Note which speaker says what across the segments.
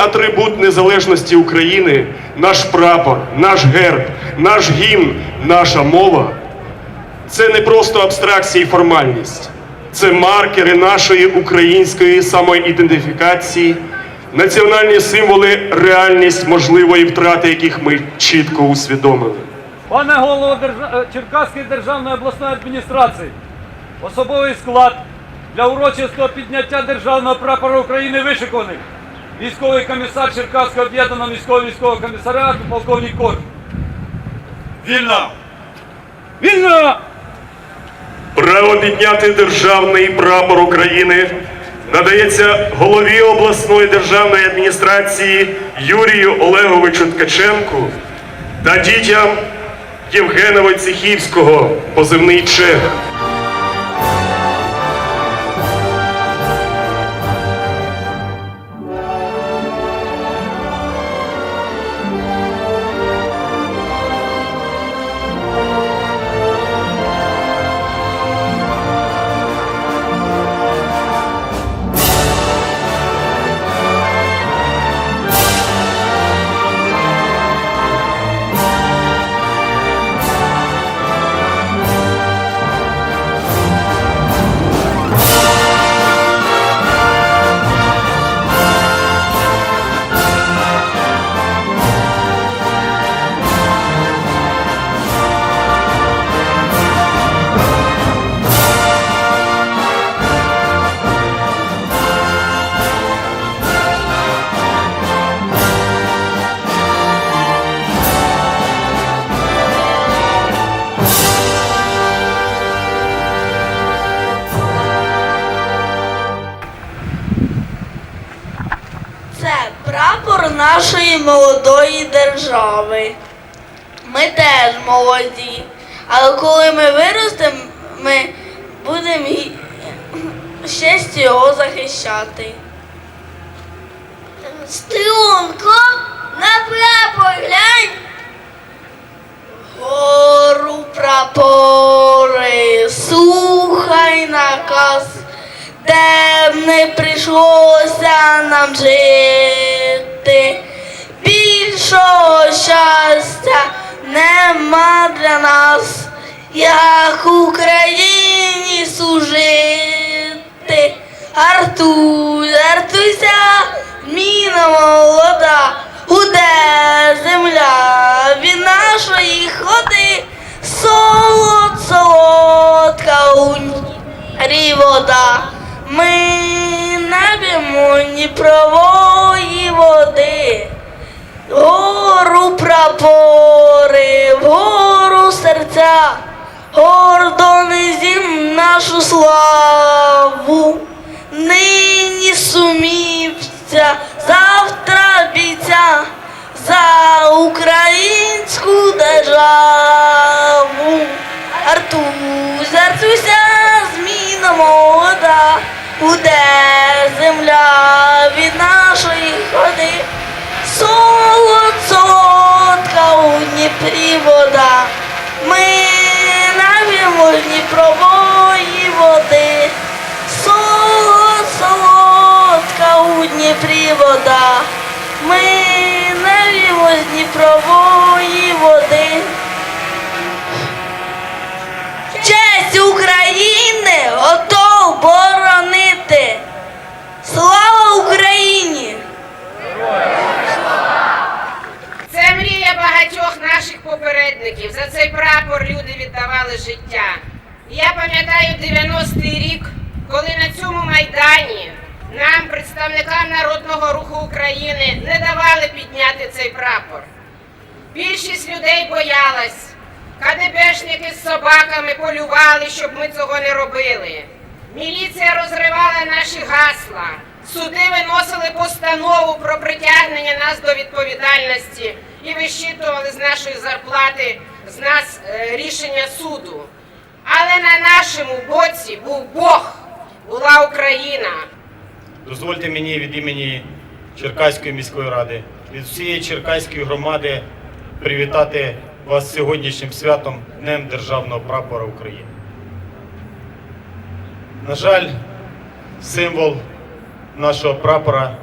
Speaker 1: атрибут незалежності України, наш прапор, наш герб, наш гімн, наша мова це не просто абстракція і формальність, це маркери нашої української самоідентифікації, національні символи, реальність можливої втрати, яких ми чітко усвідомили.
Speaker 2: Пане Держа- е, Черкаської державної обласної адміністрації, особовий склад для урочистого підняття державного прапора України вишиканий. Військовий комісар Черкаського об'єднаного міського військового комісаріату полковник Корж.
Speaker 3: Вільно!
Speaker 2: Вільно!
Speaker 1: Право підняти державний прапор України надається голові обласної державної адміністрації Юрію Олеговичу Ткаченку та дітям Євгена Войцехівського, позивний Чех.
Speaker 4: Це прапор нашої молодої держави. Ми теж молоді, але коли ми виростемо, ми будемо щастя його захищати. Струнко, на прапор глянь. Гору прапори, слухай наказ, де не прийшлося нам жити. Більшого щастя нема для нас, як Україні служити. Артуй, артуйся, міна молода, гуде земля від нашої ходи, солод, солодка у ній вода. Ми наб'ємо Дніпрової води, гору прапори, вгору серця, гордо низім нашу славу. Нині сумівця, завтра бійця за українську державу. Артусь, Артуся, зміна молода, буде земля від нашої ходи. Солодка у Дніпрі вода. Ми навіть з Дніпрової
Speaker 5: попередників. За цей прапор люди віддавали життя. Я пам'ятаю 90-й рік, коли на цьому майдані нам, представникам Народного руху України, не давали підняти цей прапор. Більшість людей боялась. КДБшники з собаками полювали, щоб ми цього не робили. Міліція розривала наші гасла. Суди виносили постанову про притягнення нас до відповідальності і вищитували з нашої зарплати з нас е, рішення суду. Але на нашому боці був Бог, була Україна.
Speaker 3: Дозвольте мені від імені Черкаської міської ради, від всієї Черкаської громади привітати вас сьогоднішнім святом Днем Державного прапора України. На жаль, символ нашого прапора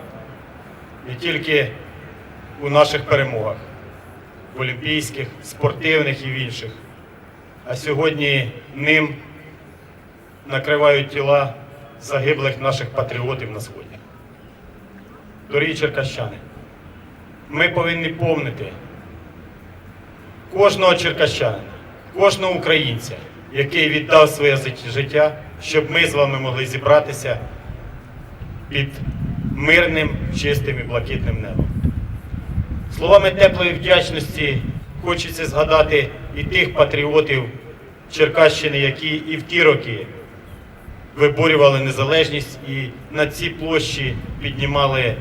Speaker 3: не тільки у наших перемогах, олімпійських, спортивних і в інших. А сьогодні ним накривають тіла загиблих наших патріотів на сході. Дорогі черкащани, ми повинні помнити кожного черкащанина, кожного українця, який віддав своє життя, щоб ми з вами могли зібратися під мирним, чистим і блакитним небом. Словами теплої вдячності хочеться згадати і тих патріотів Черкащини, які і в ті роки виборювали незалежність і на цій площі піднімали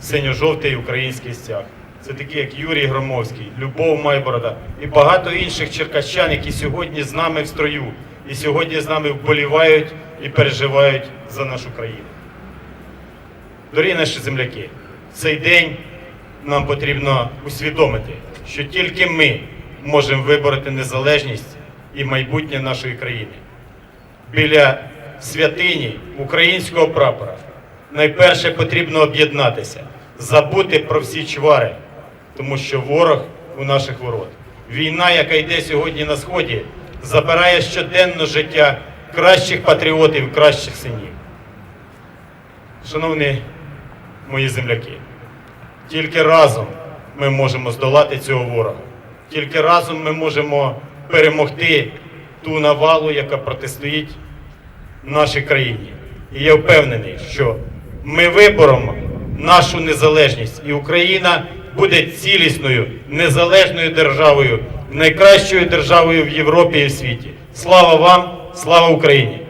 Speaker 3: синьо-жовтий український стяг. Це такі, як Юрій Громовський, Любов Майборода і багато інших черкащан, які сьогодні з нами в строю і сьогодні з нами вболівають і переживають за нашу країну. Дорогі наші земляки, цей день нам потрібно усвідомити, що тільки ми можемо вибороти незалежність і майбутнє нашої країни. Біля святині українського прапора найперше потрібно об'єднатися, забути про всі чвари, тому що ворог у наших ворот. Війна, яка йде сьогодні на сході, забирає щоденно життя кращих патріотів, кращих синів. Шановні мої земляки, тільки разом ми можемо здолати цього ворога. Тільки разом ми можемо перемогти ту навалу, яка протистоїть нашій країні. І я впевнений, що ми виборемо нашу незалежність, і Україна буде цілісною, незалежною державою, найкращою державою в Європі і в світі. Слава вам, слава Україні!